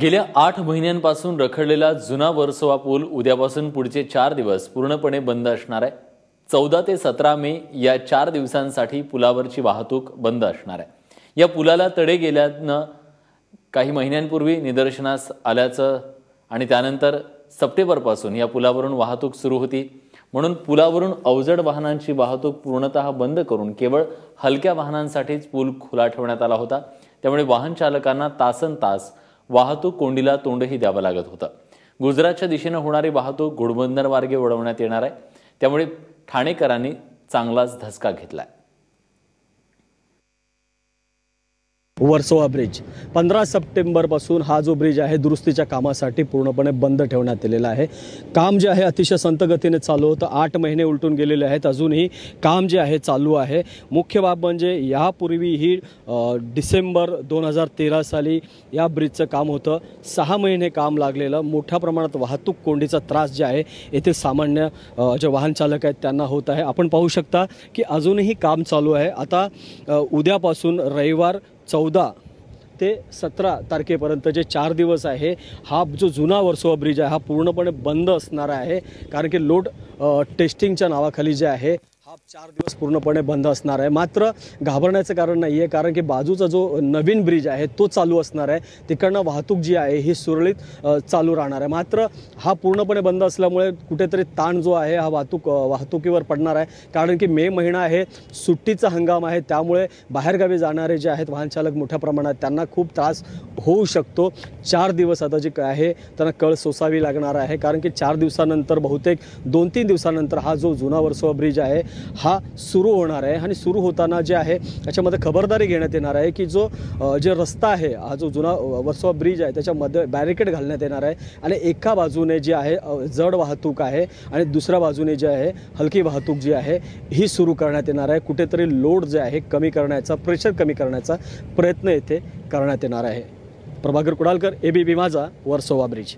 गेल्या आठ महिन्यांपासून रखडलेला जुना वर्सोवा पूल उद्यापासून पुढचे चार दिवस पूर्णपणे बंद असणार आहे. चौदा ते सतरा मे या चार दिवसांसाठी पुलावरची वाहतूक बंद असणार आहे. या पुलाला तडे गेल्यानं काही महिन्यांपूर्वी निदर्शनास आल्याचं आणि त्यानंतर सप्टेंबरपासून या पुलावरून वाहतूक सुरू होती. म्हणून पुलावरून अवजड वाहनांची वाहतूक पूर्णतः बंद करून केवळ हलक्या वाहनांसाठीच पूल खुला ठेवण्यात आला होता. त्यामुळे वाहन चालकांना तासन तास वाहतूक कोंडीला तोंडही द्यावं लागत होतं. गुजरातच्या दिशेनं होणारी वाहतूक घोडबंदर मार्गे वळवण्यात येणार आहे. त्यामुळे ठाणेकरांनी चांगलाच धसका घेतलाय. वर्सोवा ब्रिज. पंधरा सप्टेंबरपासून हा जो ब्रिज आहे दुरुस्तीच्या कामासाठी पूर्णपणे बंद ठेवण्यात आलेला आहे. काम जे आहे अतिशय संतगतीने चालू होतं. आठ महिने उलटून गेलेले आहेत. अजूनही काम जे आहे चालू आहे. मुख्य बाब म्हणजे यापूर्वीही डिसेंबर दोन हजार तेरा साली या ब्रिजचं काम होतं. सहा महिने काम लागलेलं. मोठ्या प्रमाणात वाहतूक कोंडीचा त्रास जे आहे येथील सामान्य जे वाहन चालक आहेत त्यांना होत आहे. आपण पाहू शकता की अजूनही काम चालू आहे. आता उद्यापासून रविवार चौदा ते सतरा तारखेपर्यंत जे चार दिवस आहे. हा जो जुना वर्सोवा ब्रिज आहे हा पूर्णपणे बंद असणार आहे. कारण की लोड टेस्टिंगच्या नावाखाली जे आहे हा चार दिवस पूर्णपणे बंद असणार आहे. मात्र घाबरण्याचं कारण नाही आहे कारण की बाजूचा जो नवीन ब्रिज आहे तो चालू असणार आहे. तिकडनं वाहतूक जी आहे ही सुरळीत चालू राहणार आहे. मात्र हा पूर्णपणे बंद असल्यामुळे कुठेतरी ताण जो आहे हा वाहतूक वाहतुकीवर पडणार आहे. कारण की मे महिना आहे सुट्टीचा हंगाम आहे त्यामुळे बाहेरगावी जाणारे जे आहेत वाहनचालक मोठ्या प्रमाणात त्यांना खूप त्रास होऊ शकतो. चार दिवस आता जे आहे त्यांना कळ सोसावी लागणार आहे. कारण की चार दिवसानंतर बहुतेक दोन तीन दिवसानंतर हा जो जुना वर्सोवा ब्रिज आहे हा सुरू होणार आहे आणि सुरू होताना जे आहे त्याच्यामध्ये खबरदारी घेण्यात येणार आहे की जो जे रस्ता आहे हा जो जुना वर्सोवा ब्रिज आहे त्याच्यामध्ये बॅरिकेड घालण्यात येणार आहे आणि एका बाजूने जे आहे जड वाहतूक आहे आणि दुसऱ्या बाजूने जे आहे हलकी वाहतूक जी आहे ही सुरू करण्यात येणार आहे. कुठेतरी लोड जे आहे कमी करण्याचा प्रेशर कमी करण्याचा प्रयत्न येथे करण्यात येणार आहे. प्रभाकर कुडालकर ए बी माझा वर्सोवा ब्रिज.